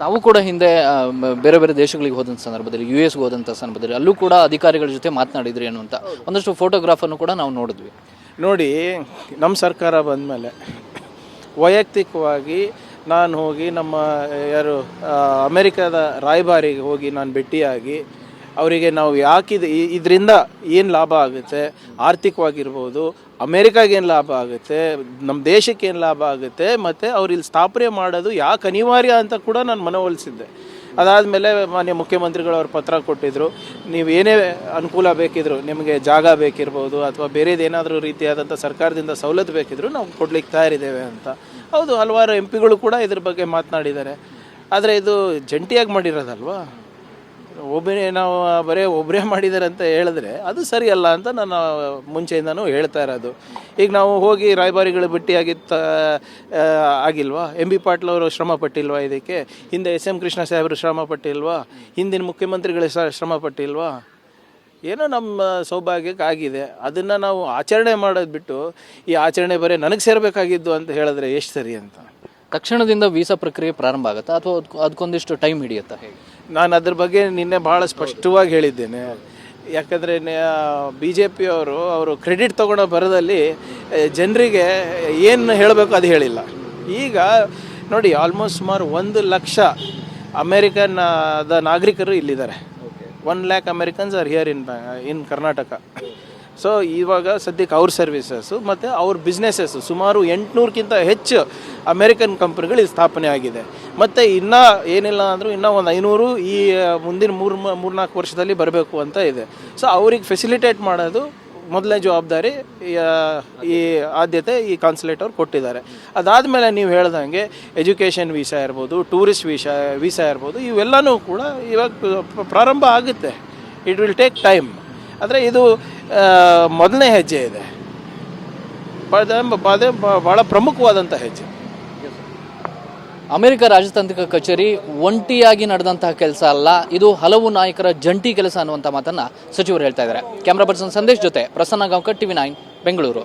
ತಾವು ಕೂಡ ಹಿಂದೆ ಬೇರೆ ಬೇರೆ ದೇಶಗಳಿಗೆ ಹೋದಂಥ ಸಂದರ್ಭದಲ್ಲಿ ಯು ಎಸ್ಗೆ ಹೋದಂಥ ಸಂದರ್ಭದಲ್ಲಿ ಅಲ್ಲೂ ಕೂಡ ಅಧಿಕಾರಿಗಳ ಜೊತೆ ಮಾತನಾಡಿದ್ರಿ ಅನ್ನುವಂಥ ಒಂದಷ್ಟು ಫೋಟೋಗ್ರಾಫನ್ನು ಕೂಡ ನಾವು ನೋಡಿದ್ವಿ. ನೋಡಿ, ನಮ್ಮ ಸರ್ಕಾರ ಬಂದಮೇಲೆ ವೈಯಕ್ತಿಕವಾಗಿ ನಾನು ಹೋಗಿ ನಮ್ಮ, ಯಾರು ಅಮೇರಿಕಾದ ರಾಯಭಾರಿಗೆ ಹೋಗಿ ನಾನು ಭೇಟಿಯಾಗಿ ಅವರಿಗೆ ನಾವು ಯಾಕಿದೆ ಇದರಿಂದ ಏನು ಲಾಭ ಆಗುತ್ತೆ? ಆರ್ಥಿಕವಾಗಿರ್ಬೋದು ಅಮೇರಿಕಾಗೇನು ಲಾಭ ಆಗುತ್ತೆ ನಮ್ಮ ದೇಶಕ್ಕೆ ಏನು ಲಾಭ ಆಗುತ್ತೆ, ಮತ್ತು ಅವ್ರು ಇಲ್ಲಿ ಸ್ಥಾಪನೆ ಮಾಡೋದು ಯಾಕೆ ಅನಿವಾರ್ಯ ಅಂತ ಕೂಡ ನಾನು ಮನವೊಲಿಸಿದ್ದೆ. ಅದಾದಮೇಲೆ ಮಾನ್ಯ ಮುಖ್ಯಮಂತ್ರಿಗಳು ಅವ್ರು ಪತ್ರ ಕೊಟ್ಟಿದ್ದರು ನೀವು ಏನೇ ಅನುಕೂಲ ಬೇಕಿದ್ರು, ನಿಮಗೆ ಜಾಗ ಬೇಕಿರ್ಬೋದು, ಅಥವಾ ಬೇರೆದೇನಾದರೂ ರೀತಿಯಾದಂಥ ಸರ್ಕಾರದಿಂದ ಸವಲತ್ತು ಬೇಕಿದ್ರು ನಾವು ಕೊಡ್ಲಿಕ್ಕೆ ತಯಾರಿದ್ದೇವೆ ಅಂತ. ಹೌದು, ಹಲವಾರು ಎಂ ಪಿಗಳು ಕೂಡ ಇದ್ರ ಬಗ್ಗೆ ಮಾತನಾಡಿದ್ದಾರೆ. ಆದರೆ ಇದು ಜಂಟಿಯಾಗಿ ಮಾಡಿರೋದಲ್ವಾ? ಒಬ್ಬನೇ ನಾವು ಬರೇ ಒಬ್ಬರೇ ಮಾಡಿದ್ದಾರೆ ಅಂತ ಹೇಳಿದ್ರೆ ಅದು ಸರಿಯಲ್ಲ ಅಂತ ನಾನು ಮುಂಚೆಯಿಂದನೂ ಹೇಳ್ತಾ ಇರೋದು. ಈಗ ನಾವು ಹೋಗಿ ರಾಯಭಾರಿಗಳು ಭೇಟಿಯಾಗಿತ್ತ ಆಗಿಲ್ವಾ? ಎಂ ಬಿ ಪಾಟೀಲ್ ಅವರು ಶ್ರಮ ಪಟ್ಟಿಲ್ವಾ ಇದಕ್ಕೆ? ಹಿಂದೆ ಎಸ್ ಎಂ ಕೃಷ್ಣ ಸಾಹೇಬರು ಶ್ರಮ ಪಟ್ಟಿಲ್ವಾ? ಹಿಂದಿನ ಮುಖ್ಯಮಂತ್ರಿಗಳು ಸಹ ಶ್ರಮ ಪಟ್ಟಿಲ್ವಾ? ಏನೋ ನಮ್ಮ ಸೌಭಾಗ್ಯಕ್ಕೆ ಆಗಿದೆ ಅದನ್ನು ನಾವು ಆಚರಣೆ ಮಾಡೋದು ಬಿಟ್ಟು ಈ ಆಚರಣೆ ಬರೀ ನನಗೆ ಸೇರಬೇಕಾಗಿದ್ದು ಅಂತ ಹೇಳಿದ್ರೆ ಎಷ್ಟು ಸರಿ ಅಂತ? ತಕ್ಷಣದಿಂದ ವೀಸಾ ಪ್ರಕ್ರಿಯೆ ಪ್ರಾರಂಭ ಆಗುತ್ತಾ? ಅಥವಾ ಅದ್ಕೊ- ಅದಕ್ಕೊಂದಿಷ್ಟು ಟೈಮ್ ಹಿಡಿಯುತ್ತಾ ಹೇಗೆ? ನಾನು ಅದ್ರ ಬಗ್ಗೆ ನಿನ್ನೆ ಭಾಳ ಸ್ಪಷ್ಟವಾಗಿ ಹೇಳಿದ್ದೇನೆ. ಯಾಕಂದರೆ ಬಿ ಜೆ ಪಿಯವರು ಅವರು ಕ್ರೆಡಿಟ್ ತೊಗೊಳೋ ಬರದಲ್ಲಿ ಜನರಿಗೆ ಏನು ಹೇಳಬೇಕು ಅದು ಹೇಳಿಲ್ಲ. ಈಗ ನೋಡಿ ಆಲ್ಮೋಸ್ಟ್ ಸುಮಾರು ಒಂದು ಲಕ್ಷ ಅಮೇರಿಕನ್ ದ ನಾಗರಿಕರು ಇಲ್ಲಿದ್ದಾರೆ. One lakh Americans are here in in Karnataka. So ಇವಾಗ ಸದ್ಯಕ್ಕೆ ಅವ್ರ ಸರ್ವಿಸಸ್ಸು ಮತ್ತು ಅವ್ರ ಬಿಸ್ನೆಸಸ್ಸು ಸುಮಾರು ಎಂಟುನೂರಕ್ಕಿಂತ ಹೆಚ್ಚು ಅಮೇರಿಕನ್ ಕಂಪ್ನಿಗಳು ಇಲ್ಲಿ ಸ್ಥಾಪನೆ ಆಗಿದೆ. ಮತ್ತು ಇನ್ನೂ ಏನಿಲ್ಲ ಅಂದರೂ ಇನ್ನೂ ಒಂದು ಐನೂರು ಈ ಮುಂದಿನ ಮೂರು, ಮೂರ್ನಾಲ್ಕು ವರ್ಷದಲ್ಲಿ ಬರಬೇಕು ಅಂತ ಇದೆ. ಸೊ ಅವ್ರಿಗೆ ಫೆಸಿಲಿಟೇಟ್ ಮಾಡೋದು ಮೊದಲನೇ ಜವಾಬ್ದಾರಿ, ಈ- ಆದ್ಯತೆ ಈ ಕಾನ್ಸುಲೇಟ್ ಅವ್ರು ಕೊಟ್ಟಿದ್ದಾರೆ. ಅದಾದಮೇಲೆ ನೀವು ಹೇಳ್ದಂಗೆ ಎಜುಕೇಷನ್ ವೀಸಾ ಇರ್ಬೋದು ಟೂರಿಸ್ಟ್ ವೀಸಾ ವೀಸಾ ಇರ್ಬೋದು, ಇವೆಲ್ಲನೂ ಕೂಡ ಇವಾಗ ಪ್ರಾರಂಭ ಆಗುತ್ತೆ. ಇಟ್ ವಿಲ್ ಟೇಕ್ ಟೈಮ್ ಆದರೆ ಇದು ಮೊದಲನೇ ಹೆಜ್ಜೆ ಇದೆ. ಅದೇ ಭಾಳ ಪ್ರಮುಖವಾದಂಥ ಹೆಜ್ಜೆ. ಅಮೆರಿಕ ರಾಜತಾಂತ್ರಿಕ ಕಚೇರಿ ಒಂಟಿಯಾಗಿ ನಡೆದಂತಹ ಕೆಲಸ ಅಲ್ಲ, ಇದು ಹಲವು ನಾಯಕರ ಜಂಟಿ ಕೆಲಸ ಅನ್ನುವಂಥ ಮಾತನ್ನು ಸಚಿವರು ಹೇಳ್ತಾ ಇದ್ದಾರೆ. ಕ್ಯಾಮ್ರಾ ಪರ್ಸನ್ ಸಂದೇಶ್ ಜೊತೆ ಪ್ರಸನ್ನ ಗಾಂವ್ಕರ್, ಟಿವಿ ನೈನ್, ಬೆಂಗಳೂರು.